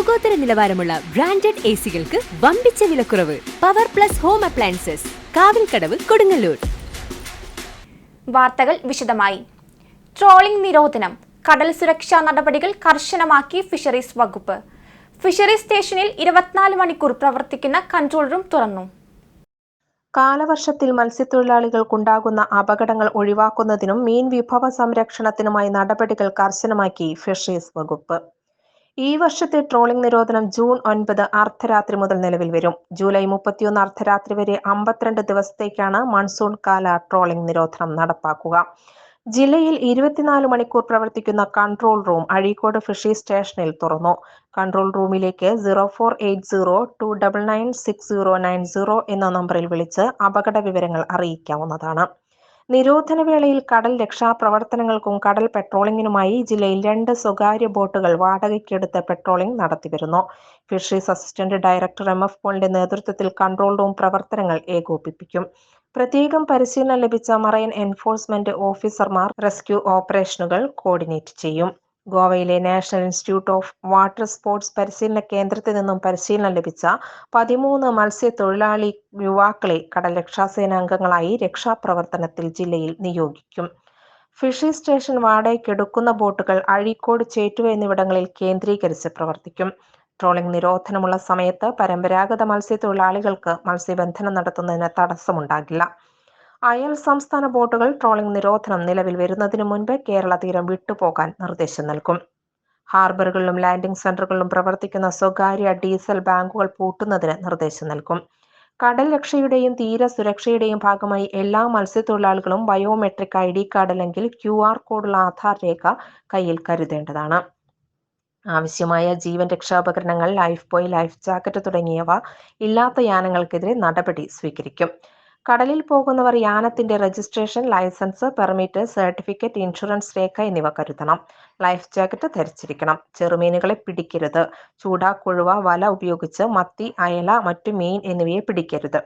ലോകോത്തര നിലവാരമുള്ള branded A സികൾക്ക് വമ്പിച്ച വിലക്കുറവ്. Power plus home appliances. Kavilkadavu Kodungallur. വാർത്തകൾ വിശദമായി. ട്രോളിംഗ് നിരോധനം. കടൽ സുരക്ഷാ നടപടികൾ കർശനമാക്കി ഫിഷറീസ് വകുപ്പ്. ഫിഷറീസ് സ്റ്റേഷനിൽ ഇരുപത്തിനാല് മണിക്കൂർ പ്രവർത്തിക്കുന്ന കൺട്രോൾ റൂം തുറന്നു. കാലവർഷത്തിൽ മത്സ്യത്തൊഴിലാളികൾക്കുണ്ടാകുന്ന അപകടങ്ങൾ ഒഴിവാക്കുന്നതിനും മീൻ വിഭവ സംരക്ഷണത്തിനുമായി നടപടികൾ കർശനമാക്കി ഫിഷറീസ് വകുപ്പ്. ഈ വർഷത്തെ ട്രോളിംഗ് നിരോധനം ജൂൺ ഒൻപത് അർദ്ധരാത്രി മുതൽ നിലവിൽ വരും. ജൂലൈ മുപ്പത്തിയൊന്ന് അർദ്ധരാത്രി വരെ അമ്പത്തിരണ്ട് ദിവസത്തേക്കാണ് മൺസൂൺ കാല ട്രോളിംഗ് നിരോധനം നടപ്പാക്കുക. ജില്ലയിൽ ഇരുപത്തിനാല് മണിക്കൂർ പ്രവർത്തിക്കുന്ന കൺട്രോൾ റൂം അഴീക്കോട് ഫിഷി സ്റ്റേഷനിൽ തുറന്നു. കൺട്രോൾ റൂമിലേക്ക് zero four eight zero two double nine six zero nine zero എന്ന നമ്പറിൽ വിളിച്ച് അപകട വിവരങ്ങൾ അറിയിക്കാവുന്നതാണ്. നിരോധന വേളയിൽ കടൽ രക്ഷാപ്രവർത്തനങ്ങൾക്കും കടൽ പെട്രോളിംഗിനുമായി ജില്ലയിൽ രണ്ട് സ്വകാര്യ ബോട്ടുകൾ വാടകയ്ക്കെടുത്ത് patrolling നടത്തിവരുന്നു. Fisheries assistant director M F പോളിന്റെ നേതൃത്വത്തിൽ കൺട്രോൾ റൂം പ്രവർത്തനങ്ങൾ ഏകോപിപ്പിക്കും. പ്രത്യേകം പരിശീലനം ലഭിച്ച മറൈൻ എൻഫോഴ്സ്മെന്റ് ഓഫീസർമാർ റെസ്ക്യൂ ഓപ്പറേഷനുകൾ കോർഡിനേറ്റ് ചെയ്യും. ഗോവയിലെ national institute of water sports പരിശീലന കേന്ദ്രത്തിൽ നിന്നും പരിശീലനം ലഭിച്ച പതിമൂന്ന് മത്സ്യത്തൊഴിലാളി യുവാക്കളെ കടൽ രക്ഷാസേന അംഗങ്ങളായി രക്ഷാപ്രവർത്തനത്തിൽ ജില്ലയിൽ നിയോഗിക്കും. ഫിഷി സ്റ്റേഷൻ വാടകയ്ക്കെടുക്കുന്ന ബോട്ടുകൾ അഴീക്കോട് ചേറ്റുവ എന്നിവിടങ്ങളിൽ കേന്ദ്രീകരിച്ച് പ്രവർത്തിക്കും. ട്രോളിംഗ് നിരോധനമുള്ള സമയത്ത് പരമ്പരാഗത മത്സ്യത്തൊഴിലാളികൾക്ക് മത്സ്യബന്ധനം നടത്തുന്നതിന് തടസ്സമുണ്ടാകില്ല. അയൽ സംസ്ഥാന ബോട്ടുകൾ ട്രോളിംഗ് നിരോധനം നിലവിൽ വരുന്നതിനു മുൻപ് കേരള തീരം വിട്ടുപോകാൻ നിർദ്ദേശം നൽകും. ഹാർബറുകളിലും ലാൻഡിംഗ് സെന്ററുകളിലും പ്രവർത്തിക്കുന്ന സ്വകാര്യ ഡീസൽ ബാങ്കുകൾ പൂട്ടുന്നതിന് നിർദ്ദേശം നൽകും. കടൽ രക്ഷയുടെയും തീര സുരക്ഷയുടെയും ഭാഗമായി എല്ലാ മത്സ്യത്തൊഴിലാളികളും ബയോമെട്രിക് ഐ ഡി കാർഡ് അല്ലെങ്കിൽ ക്യു ആർ കോഡുള്ള ആധാർ രേഖ കയ്യിൽ കരുതേണ്ടതാണ്. ആവശ്യമായ ജീവൻ രക്ഷാപകരണങ്ങൾ ലൈഫ് ബോയ് ലൈഫ് ജാക്കറ്റ് തുടങ്ങിയവ ഇല്ലാത്ത യാനങ്ങൾക്കെതിരെ നടപടി സ്വീകരിക്കും. കടലിൽ പോകുന്നവർ യാനത്തിന്റെ registration licence permit certificate insurance രേഖ എന്നിവ കരുതണം. Life jacket ധരിച്ചിരിക്കണം. ചെറുമീനുകളെ പിടിക്കരുത്. ചൂട കൊഴുവ വല ഉപയോഗിച്ച് മത്തി അയല മറ്റു മീൻ എന്നിവയെ പിടിക്കരുത്.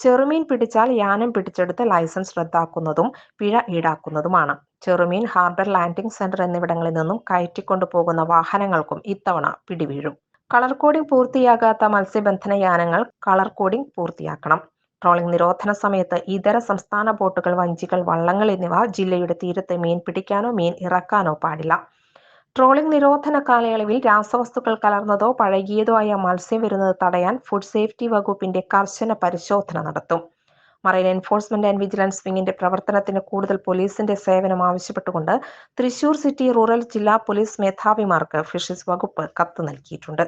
ചെറുമീൻ പിടിച്ചാൽ യാനം പിടിച്ചെടുത്ത് ലൈസൻസ് റദ്ദാക്കുന്നതും പിഴ ഈടാക്കുന്നതുമാണ്. ചെറുമീൻ ഹാർബർ ലാൻഡിംഗ് സെന്റർ എന്നിവിടങ്ങളിൽ നിന്നും കയറ്റിക്കൊണ്ടു പോകുന്ന വാഹനങ്ങൾക്കും ഇത്തവണ പിടിവീഴും. കളർ കോഡിംഗ് പൂർത്തിയാകാത്ത മത്സ്യബന്ധന യാനങ്ങൾ കളർ കോഡിംഗ് പൂർത്തിയാക്കണം. ട്രോളിംഗ് നിരോധന സമയത്ത് ഇതര സംസ്ഥാന ബോട്ടുകൾ വഞ്ചികൾ വള്ളങ്ങൾ എന്നിവ ജില്ലയുടെ തീരത്ത് മീൻ പിടിക്കാനോ മീൻ ഇറക്കാനോ പാടില്ല. ട്രോളിംഗ് നിരോധന കാലയളവിൽ രാസവസ്തുക്കൾ കലർന്നതോ പഴകിയതോ ആയ മത്സ്യം വരുന്നത് തടയാൻ ഫുഡ് സേഫ്റ്റി വകുപ്പിന്റെ കർശന പരിശോധന നടത്തും. മറൈൻ എൻഫോഴ്സ്മെന്റ് ആൻഡ് വിജിലൻസ് വിങ്ങിന്റെ പ്രവർത്തനത്തിന് കൂടുതൽ പോലീസിന്റെ സേവനം ആവശ്യപ്പെട്ടുകൊണ്ട് തൃശൂർ സിറ്റി റൂറൽ ജില്ലാ പോലീസ് മേധാവിമാർക്ക് ഫിഷറീസ് വകുപ്പ് കത്ത് നൽകിയിട്ടുണ്ട്.